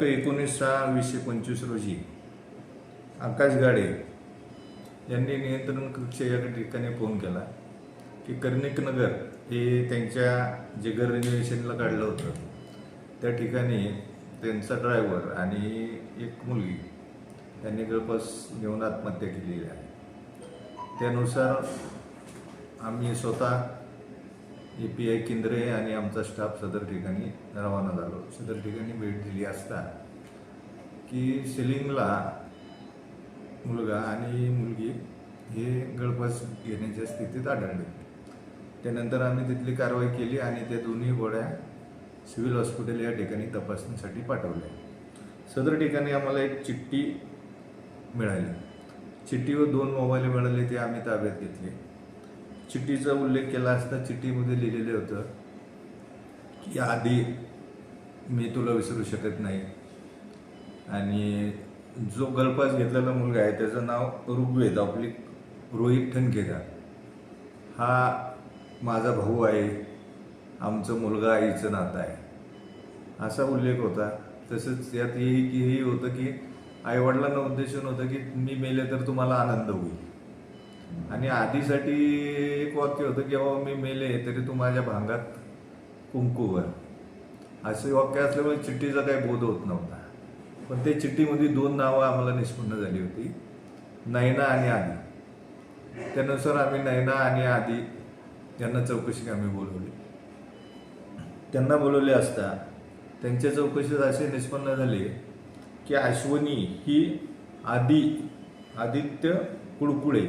दिनांक एकोणीस सहा वीसशे पंचवीस रोजी. आकाश गाडे यांनी नियंत्रण कक्ष या ठिकाणी फोन केला की कर्णिकनगर हे त्यांच्या जे घर रिनोव्हेशनला काढलं होतं. त्या ठिकाणी त्यांचा ड्रायव्हर आणि एक मुलगी त्यांनी जवळपास घेऊन आत्महत्या केलेली आहे. त्यानुसार आम्ही स्वतः ए पी आय केंद्रे आणि आमचा स्टाफ सदर ठिकाणी रवाना झालो. सदर ठिकाणी भेट दिली असता की सेलिंगला मुलगा आणि मुलगी हे गळपास घेण्याच्या स्थितीत आढळले. त्यानंतर आम्ही तिथली कारवाई केली आणि त्या दोन्ही गोळ्या सिव्हिल हॉस्पिटल या ठिकाणी तपासणीसाठी पाठवल्या सदर ठिकाणी आम्हाला एक चिठ्ठी मिळाली. चिठ्ठीवर दोन मोबाईल मिळाले ते आम्ही ताब्यात घेतले. चिठ्ठीचा उल्लेख केला असता चिठ्ठीमध्ये लिहिलेलं होतं की आधी मी तुला विसरू शकत नाही. आणि जो गळपास घेतलेला मुलगा आहे त्याचं नाव ऋग्वेद आपली रोहित ठणकेकर. हा माझा भाऊ आहे आमचं मुलगा आईचं नातं आहे. असा उल्लेख होता. तसंच यात हेही की हेही होतं की आईवडिलांना उद्देशून होतं की मी मेले तर तुम्हाला आनंद होईल. आणि आधीसाठी एक वाक्य होतं की बाबा मी मेले तरी तू माझ्या भांगात कुंकूवर. असे वाक्य असल्यामुळे चिठ्ठीचा काही बोध होत नव्हता. पण ते चिठ्ठीमध्ये दोन नावं आम्हाला निष्पन्न झाली होती नैना आणि आदी. त्यानुसार आम्ही नैना आणि आदी यांना चौकशी आम्ही बोलवली. त्यांना बोलवले असता त्यांच्या चौकशीत असे निष्पन्न झाले की अश्वनी ही आदी आदित्य कुळकुळे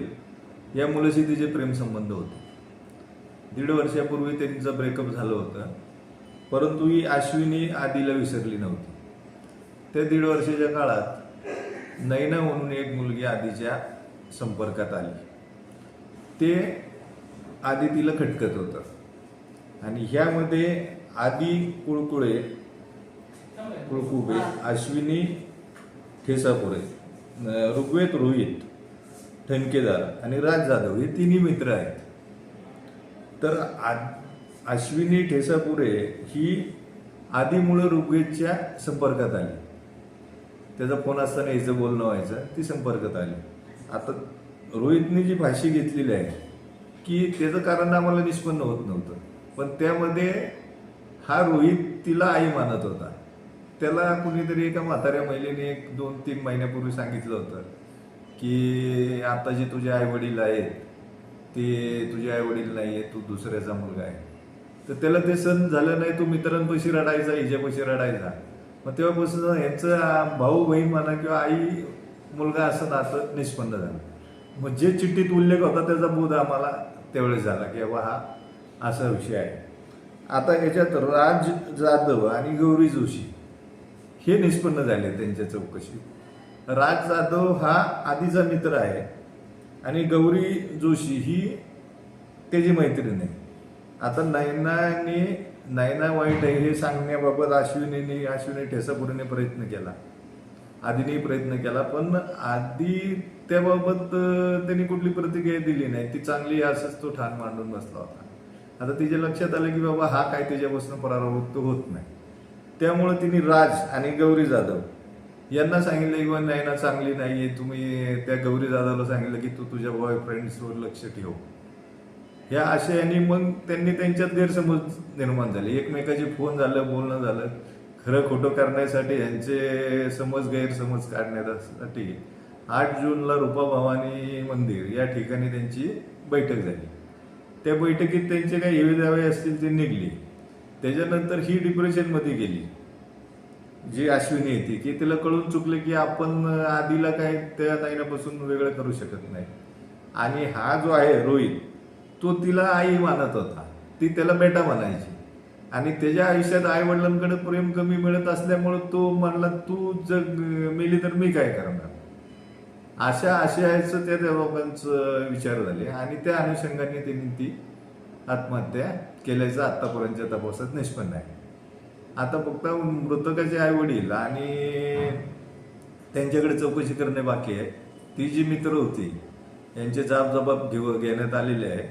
या मुलाशी तिचे प्रेमसंबंध होते. दीड वर्षापूर्वी त्यांचं ब्रेकअप झालं होतं. परंतु ही आश्विनी आधीला विसरली नव्हती. त्या दीड वर्षाच्या काळात नैना म्हणून एक मुलगी आधीच्या संपर्कात आली. ते आधी तिला खटकत होतं. आणि ह्यामध्ये आदी कुळकुळे कुळकुबे अश्विनी ठेसापुरे ऋग्वेत ऋग्वेद रोहित ठणकेदार आणि राज जाधव हे तिन्ही मित्र आहेत. तर आ- अश्विनी ठेसापुरे ही आधीमुळं ऋग्वेदच्या संपर्कात आली. त्याचा फोन असताना याचं बोलणं व्हायचं ती संपर्कात आली. आता रोहितने जी भाषी घेतलेली आहे की त्याचं कारण आम्हाला निष्पन्न होत नव्हतं. पण त्यामध्ये हा रोहित तिला आई मानत होता. त्याला कुणीतरी एका म्हाताऱ्या महिलेने एक दोन तीन महिन्यापूर्वी सांगितलं होतं. की आता जे तुझे आई वडील आहेत ते तुझे आई वडील नाही आहे तू दुसऱ्याचा मुलगा आहे. तर त्याला ते सण झालं नाही तो मित्रांपाशी रडायचा हिच्यापाशी रडायचा. मग तेव्हापासून ह्यांचं भाऊ बहीण म्हणा किंवा आई मुलगा असं नातं निष्पन्न झालं. मग जे चिठ्ठीत उल्लेख होता त्याचा बोध आम्हाला त्यावेळेस झाला की बाबा हा असा विषय आहे. आता याच्यात राज जाधव आणि गौरी जोशी हे निष्पन्न झाले त्यांच्या चौकशीत. राज जाधव हा आधीचा मित्र आहे. आणि गौरी जोशी ही त्याची मैत्रीण आहे. आता नयनाने नयना वाईट आहे हे सांगण्याबाबत अश्विनीने अश्विनी ठेसापुरीने प्रयत्न केला. आधीने प्रयत्न केला पण आधी त्याबाबत त्यांनी कुठली प्रतिक्रिया दिली नाही. ती चांगली असंच तो ठाण मांडून बसला होता. आता तिच्या लक्षात आलं की बाबा हा काय त्याच्यापासून परावृत्त होत नाही. त्यामुळे तिने राज आणि गौरी जाधव यांना सांगितलं की बा नयना चांगली नाहीये. तुम्ही त्या गौरी दादाला सांगितलं की तू तुझ्या बॉयफ्रेंड्सवर लक्ष ठेव. ह्या आशयाने मग त्यांनी त्यांच्यात गैरसमज निर्माण झाले. एकमेकाचे फोन झालं बोलणं झालं. खरं खोटं करण्यासाठी यांचे समज गैरसमज काढण्यासाठी आठ जूनला रूपा भवानी मंदिर या ठिकाणी त्यांची बैठक झाली. त्या बैठकीत त्यांचे काही हेवे दावे असतील ते निघले. त्याच्यानंतर ही डिप्रेशनमध्ये गेली. जी अश्विनी येते की तिला कळून चुकलं की आपण आधीला काय त्या नाईनापासून वेगळं करू शकत नाही. आणि हा जो आहे रोहित तो तिला आई मानत होता. ती त्याला बेटा म्हणायची. आणि त्याच्या आयुष्यात आई वडिलांकडे प्रेम कमी मिळत असल्यामुळं तो म्हणला तू जग मेली तर मी काय करणार? अशा आशयाचं त्या दोघांचं विचार झाले. आणि त्या अनुषंगाने त्यांनी ती आत्महत्या केल्याचं आतापर्यंतच्या तपासात निष्पन्न आहे. आता फक्त मृतकाचे आई वडील आणि त्यांच्याकडे चौकशी करणे बाकी आहे. ती जी मित्र होती यांचे जाब घेऊ घेण्यात आलेले आहे.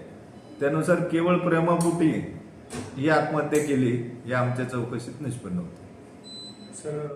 त्यानुसार केवळ प्रेमापोटी ही आत्महत्या केली हे आमच्या चौकशीत निष्पन्न होते. सर